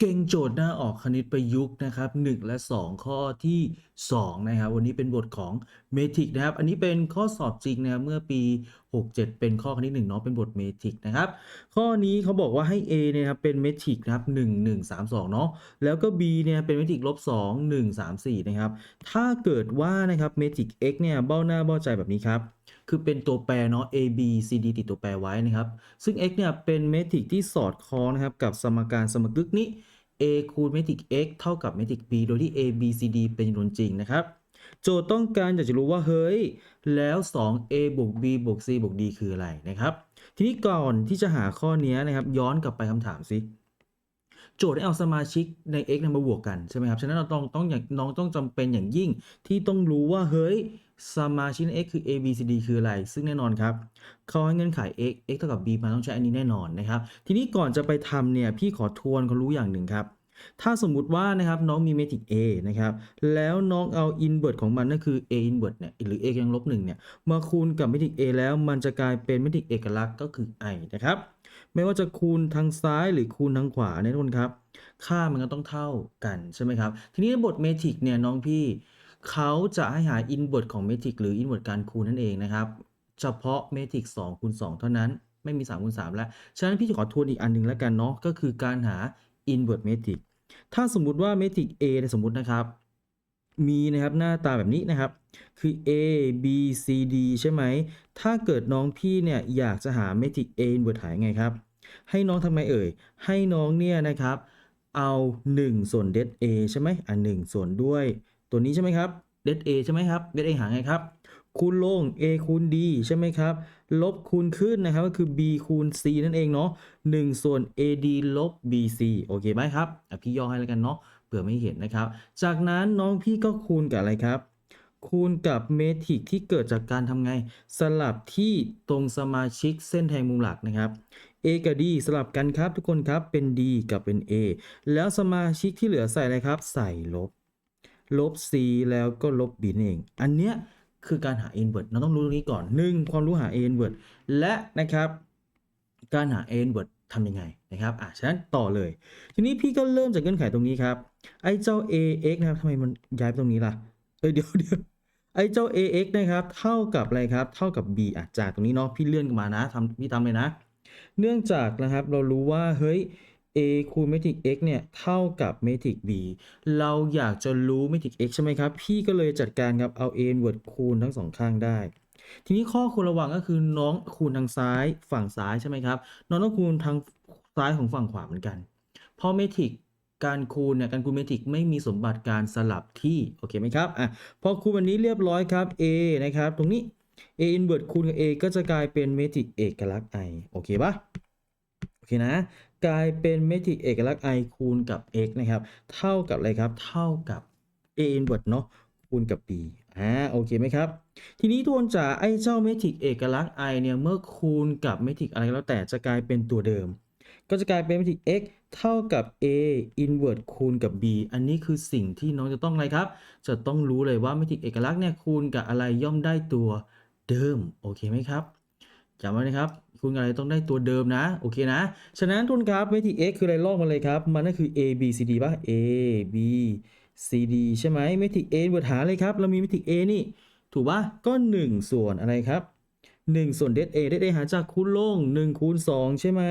เก่งโจทย์หน้าออกคณิตประยุกต์นะครับ 1 และ 2 ข้อที่ 2 นะครับ วันนี้เป็นบทของเมทริกนะครับ อันนี้เป็นข้อสอบจริงนะครับเมื่อปี 67 เป็นข้อคณิต1เนาะเป็นบทเมทริกนะครับ ข้อนี้เขาบอกว่าให้ A เนี่ยครับเป็นเมทริกนะครับ 1 1 3 2 เนาะแล้วก็ B เนี่ยเป็นเมทริกลบ 2 1 3 4 นะครับ ถ้าเกิดว่านะครับเมทริก x เนี่ยเบ้าหน้าเบ้าใจแบบนี้ครับ คือเป็นตัวแปรเนาะ a b c d ติดตัวแปรไว้นะครับ ซึ่ง x เนี่ยเป็นเมทริกที่สอดคล้องนะครับกับสมการสมกึกนี้ a คูณเมทริก x เท่ากับเมทริก b โดยที่ a b c d เป็นจำนวนจริงนะครับ โจทย์ต้องการอยากจะรู้ว่าเฮ้ย แล้ว 2a บวก b บวก c บวก d คืออะไรนะครับ ทีนี้ก่อนที่จะหาข้อนี้นะครับย้อนกลับไปคำถามสิ โจทย์ให้เอาสมาชิกใน x นี่ยมาบวกกันใช่ไหมครับ ฉะนั้นเราต้องต้องอย่างน้องต้องจำเป็นอย่างยิ่งที่ต้องรู้ว่าเฮ้ยสมาชิกใน x คือ a b c d คืออะไร ซึ่งแน่นอนครับ เขาให้เงื่อนไข x x เท่ากับ b มาต้องใช้อันนี้แน่นอนนะครับ ทีนี้ก่อนจะไปทำเนี่ยพี่ขอทวนเขารู้อย่างหนึ่งครับถ้าสมมุติว่านะครับน้องมีเมทริก A นะครับแล้วน้องเอา inverse ของมันนั่นคือ A inverse เนี่ยหรือ A กำลังลบหนึ่งเนี่ยมาคูณกับเมทริก A แล้วมันจะกลายเป็นเมทริกเอกลักษณ์ก็คือ i นะครับ ไม่ว่าจะคูณทางซ้ายหรือคูณทางขวาเนี่ยทุกคนครับ ค่ามันก็ต้องเท่ากันใช่ไหมครับ ทีนี้ในบทเมทริกเนี่ยน้องพี่เขาจะให้หา inverse ของเมทริกหรือ inverse การคูณนั่นเองนะครับ เฉพาะเมทริก2คูณ2เท่านั้น ไม่มี3คูณ3แล้ว ฉะนั้นพี่จะขอทวนอีกอันหนึงแล้วกันเนาะ ก็คือการหา inverse metric ถ้าสมมุติว่าเมทริก A เนี่ยสมมุตินะครับ มีนะครับหน้าตาแบบนี้นะครับ คือ A B C D ใช่ไหม ถ้าเกิดน้องพี่เนี่ยอยากจะหาเมทริก A inverse หายไงครับ ให้น้องทำไมเอ่ย ให้น้องเนี่ยนะครับ เอา 1 ส่วน det A ใช่ไหมอะ1ส่วนด้วย ตัวนี้ใช่ไหมครับ det A ใช่ไหมครับ det A หาไงครับ คูณลง A คูณ D ใช่ไหมครับ ลบคูณขึ้นนะครับก็คือ B คูณ C นั่นเองเนาะ1ส่วน AD ลบ BC โอเคไหมครับอะพี่ย่อให้แล้วกันเนาะเผื่อไม่เห็นนะครับ จากนั้นน้องพี่ก็คูณกับอะไรครับคูณกับเมทริกที่เกิดจากการทำไง สลับที่ตรงสมาชิกเส้นแทงมุมหลักนะครับ A กับ D สลับกันครับทุกคนครับเป็น D กับเป็น A แล้วสมาชิกที่เหลือใส่อะไรครับ ใส่ลบ ลบ C แล้วก็ลบ B นั่นเอง อันเนี้ยคือการหา inverse เราต้องรู้ตรงนี้ก่อน 1. ความรู้หา inverse และนะครับการหา inverse ทำยังไงนะครับ อะ ฉะนั้นต่อเลย ทีนี้พี่ก็เริ่มจากเงื่อนไขตรงนี้ครับ ไอ้เจ้า ax นะครับทำไมมันย้ายไปตรงนี้ล่ะ เอ้ยเดี๋ยวเดี๋ยวไอ้เจ้า ax นะครับ เท่ากับอะไรครับ เท่ากับ b อะจากตรงนี้เนาะ พี่เลื่อนมานะทำพี่ทำเลยนะ เนื่องจากนะครับเรารู้ว่าเฮ้ย a คูณเมทริก x เนี่ยเท่ากับเมทริก b เราอยากจะรู้เมทริก x ใช่ไหมครับ พี่ก็เลยจัดการครับเอา a inverse คูณทั้งสองข้างได้ ทีนี้ข้อควรระวังก็คือน้องคูณทางซ้ายฝั่งซ้ายใช่ไหมครับ น้องต้องคูณทางซ้ายของฝั่งขวาเหมือนกัน เพราะเมทริกการคูณเนี่ยการคูณเมทริกไม่มีสมบัติการสลับที่ โอเคไหมครับอะพอคูณวันนี้เรียบร้อยครับ a นะครับ ตรงนี้ a inverse คูณกับ a ก็จะกลายเป็นเมทริกเอกลักษณ์ i โอเคปะโอเคนะ กลายเป็นเมทริกเอกลักษณ์ i คูณกับ x นะครับ เท่ากับอะไรครับ เท่ากับ a inverse เนาะคูณกับ b อ่าโอเคไหมครับ ทีนี้ทวนจากไอ้เจ้าเมทริกเอกลักษณ์ i เนี่ยเมื่อคูณกับเมทริกอะไรก็แล้วแต่จะกลายเป็นตัวเดิม ก็จะกลายเป็นเมทริก x เท่ากับ a inverse คูณกับ b อันนี้คือสิ่งที่น้องจะต้องอะไรครับ จะต้องรู้เลยว่าเมทริกเอกลักษณ์เนี่ยคูณกับอะไรย่อมได้ตัว เดิม โอเคไหมครับจำไว้นะครับคูณกับอะไรต้องได้ตัวเดิมนะ โอเคนะ ฉะนั้นทุนครับเมทริก x คืออะไรลอกมาเลยครับ มันก็คือ a b c d ป่ะ a b c d ใช่ไหมเมทริก a บทหาเลยครับ เรามีเมทริก a นี่ ถูกป่ะ ก็ 1 ส่วนอะไรครับ 1 ส่วน det a det a หาจากคูณลง1คูณ2ใช่ไหม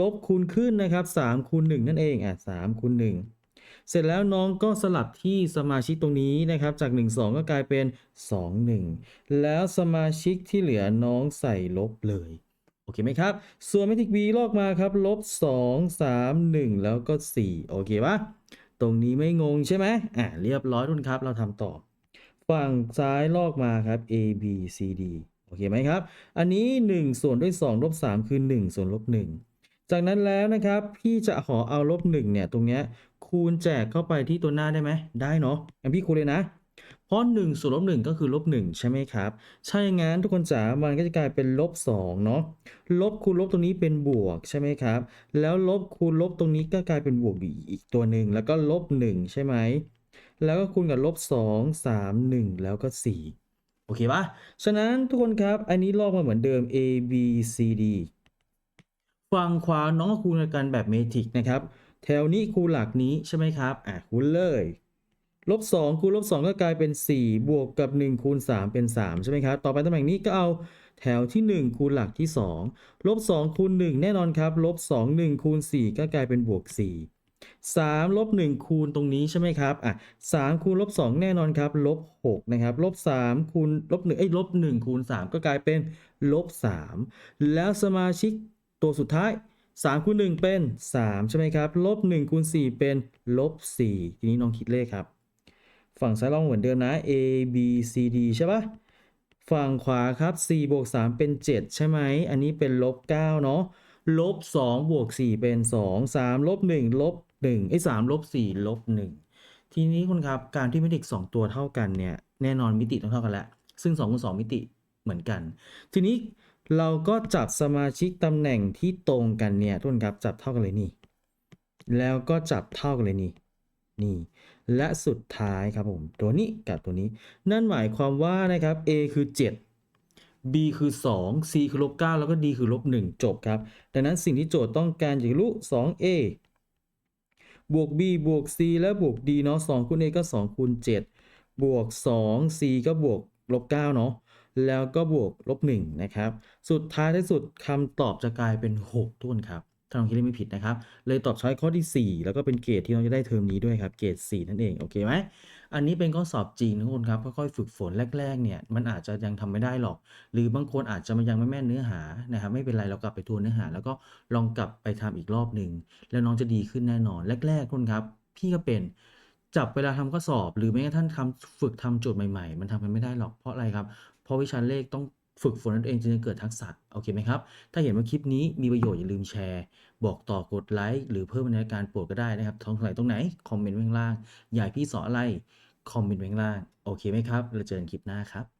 ลบคูณขึ้นนะครับ3คูณ1นั่นเอง อะ3คูณ1 เสร็จแล้วน้องก็สลับที่สมาชิกตรงนี้นะครับ จาก 1 2 ก็กลายเป็น 2 1 แล้วสมาชิกที่เหลือน้องใส่ลบเลย โอเคไหมครับ ส่วนเมทริก b ลอกมาครับ ลบ 2 3 1 แล้วก็ 4 โอเคปะตรงนี้ไม่งงใช่ไหมอะเรียบร้อยทุนครับ เราทำต่อ ฝั่งซ้ายลอกมาครับ a b c d โอเคไหมครับ อันนี้ 1 ส่วนด้วย2ลบ3คือ 1 ส่วนลบ1 จากนั้นแล้วนะครับพี่จะขอเอาลบ1เนี่ยตรงเนี้ยคูณแจกเข้าไปที่ตัวหน้าได้ไหมได้เนาะงั้นพี่คูณเลยนะ เพราะ1ส่วนลบ1ก็คือลบ1ใช่ไหมครับใช่งั้นทุกคนจ๋ามันก็จะกลายเป็นลบ2เนาะลบคูณลบตรงนี้เป็นบวกใช่ไหมครับ แล้วลบคูณลบตรงนี้ก็กลายเป็นบวกอีกตัวหนึ่งแล้วก็ลบ1ใช่ไหมแล้วก็คูณกับลบ2 3 1 แล้วก็ 4 โอเคปะฉะนั้นทุกคนครับ อันนี้ลอกมาเหมือนเดิม a b c d ฝั่งขวาน้องก็คูณกันแบบเมทริกนะครับแทแถวนี้คูณหลักนี้ใช่ไหมครับอะคูณเลยลบ2คูณลบ2ก็กลายเป็น 4 บวกกับ 1 คูณ 3 เป็น 3 ใช่ไหมครับ ต่อไปตำแหน่งนี้ก็เอาแถวที่ 1 คูณหลักที่ 2 ลบ 2 คูณ 1 แน่นอนครับ ลบ 2 1 คูณ 4 ก็กลายเป็นบวก 4 3 ลบ 1 คูณตรงนี้ใช่ไหมครับ อะ 3 คูณลบ 2 แน่นอนครับ ลบ 6 นะครับ ลบ 3 คูณลบ1เอ้ยลบ 1 คูณ 3 ก็กลายเป็นลบ 3 แล้วสมาชิก ตัวสุดท้าย3คูณ1เป็น 3 ใช่ไหมครับ ลบ1คูณ4เป็นลบ4ทีนี้น้องคิดเลขครับ ฝั่งซ้ายลองเหมือนเดิมนะ a b c d ใช่ปะฝั่งขวาครับ4บวก3เป็น 7 ใช่ไหม อันนี้เป็นลบ9เนาะ ลบ2บวก4เป็น 2 3ลบ1ลบ1ไอ้3ลบ4ลบ1ทีนี้คุณครับการที่เมตริก2ตัวเท่ากันเนี่ย แน่นอนมิติต้องเท่ากันแล้ว ซึ่ง2คูณ2มิติเหมือนกัน ทีนี้ เราก็จับสมาชิกตำแหน่งที่ตรงกันเนี่ยทุกคนครับจับเท่ากันเลยนี่ แล้วก็จับเท่ากันเลยนี่นี่ และสุดท้ายครับผมตัวนี้กับตัวนี้ นั่นหมายความว่านะครับ a คือ 7 b คือ 2 c คือลบ9แล้วก็ d คือลบ1จบครับ ดังนั้นสิ่งที่โจทย์ต้องการอยากรู้ 2a บวก b บวก c และบวก d เนาะ2คูณ a ก็2คูณ7บวก 2 c ก็บวกลบ9เนาะ แล้วก็บวกลบ1นะครับ สุดท้ายที่สุดคำตอบจะกลายเป็น 6ทุนครับ ถ้าน้องคิดไม่ผิดนะครับ เลยตอบช้อยข้อที่ 4 แล้วก็เป็นเกรดที่น้องจะได้เทอมนี้ด้วยครับ เกรด4นั่นเอง โอเคไหม อันนี้เป็นข้อสอบจริงนะทุกคนครับ ค่อยๆฝึกฝนแรกๆ เนี่ย มันอาจจะยังทำไม่ได้หรอก หรือบางคนอาจจะยังไม่แม่นเนื้อหา นะครับ ไม่เป็นไร เรากลับไปทวนเนื้อหา แล้วก็ลองกลับไปทำอีกรอบหนึ่ง แล้วน้องจะดีขึ้นแน่นอน แรกๆทุกคนครับ พี่ก็เป็นจับเวลาทำข้อสอบ หรือแม้กระทั่งทำฝึกทำโจทย์ใหม่ ๆ มันทำกันไม่ได้หรอกเพราะอะไรครับ เพราะวิชาเลขต้องฝึกฝนตัวเองจึงจะเกิดทักษะโอเคไหมครับ ถ้าเห็นว่าคลิปนี้มีประโยชน์อย่าลืมแชร์ บอกต่อกดไลค์หรือเพิ่มบรรยากาศโปรดก็ได้นะครับท้องไหนตรงไหนคอมเมนต์ไว้ข้างล่างอยากให้พี่สอนอะไรคอมเมนต์ไว้ข้างล่างโอเคไหมครับเราเจอกันคลิปหน้าครับ